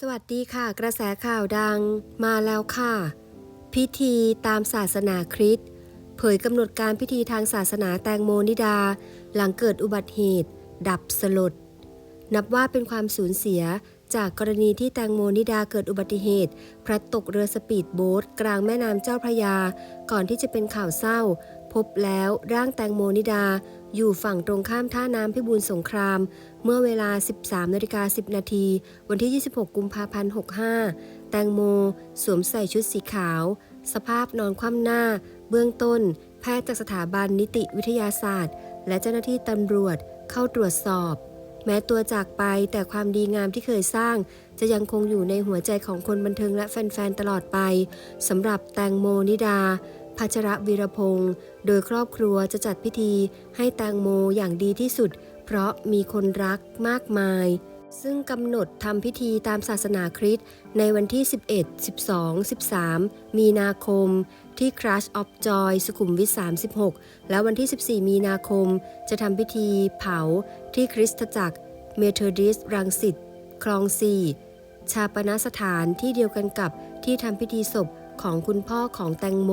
สวัสดีค่ะกระแสข่าวดังมาแล้วค่ะ พิธีตามศาสนาคริสต์เผยกำหนดการพิธีทางศาสนาแตงโมนิดา หลังเกิดอุบัติเหตุ ดับสลด นับว่าเป็นความสูญเสียจากกรณีที่แตงโมนิดาเกิดอุบัติเหตุ พลัดตกเรือสปีดโบ๊ทกลางแม่น้ำเจ้าพระยา ก่อนที่จะเป็นข่าวเศร้า พบแล้วร่างแตงโมนิดา อยู่ฝั่งตรงข้ามท่าน้ำพิบูลสงคราม เมื่อเวลา 13นาฬิกา10 นาที วันที่ 26 กุมภาพันธ์ 65 แตงโม สวมใส่ชุดสีขาว สภาพนอนคว่ำหน้า เบื้องต้น แพทย์จากสถาบันนิติวิทยาศาสตร์ และเจ้าหน้าที่ตำรวจเข้าตรวจสอบ แม้ตัวจากไปแต่ความดีงามที่เคยสร้าง จะยังคงอยู่ในหัวใจของคนบันเทิงและแฟนๆตลอดไปสำหรับแตงโมนิดา พัชระวีรพงศ์โดยครอบครัวจะจัดพิธีให้แตงโมอย่างดีที่สุด เพราะมีคนรักมากมาย ซึ่งกำหนดทำพิธีตามศาสนาคริสต์ในวันที่ 11 12 13 มีนาคม ที่ Crush of Joy สุขุมวิท 36 และวันที่ 14 มีนาคม จะทำพิธีเผาที่คริสตจักรเมเทอดิสรังสิตคลอง4ชาปนสถานที่เดียวกันกับที่ทำพิธีศพของคุณพ่อของแตงโม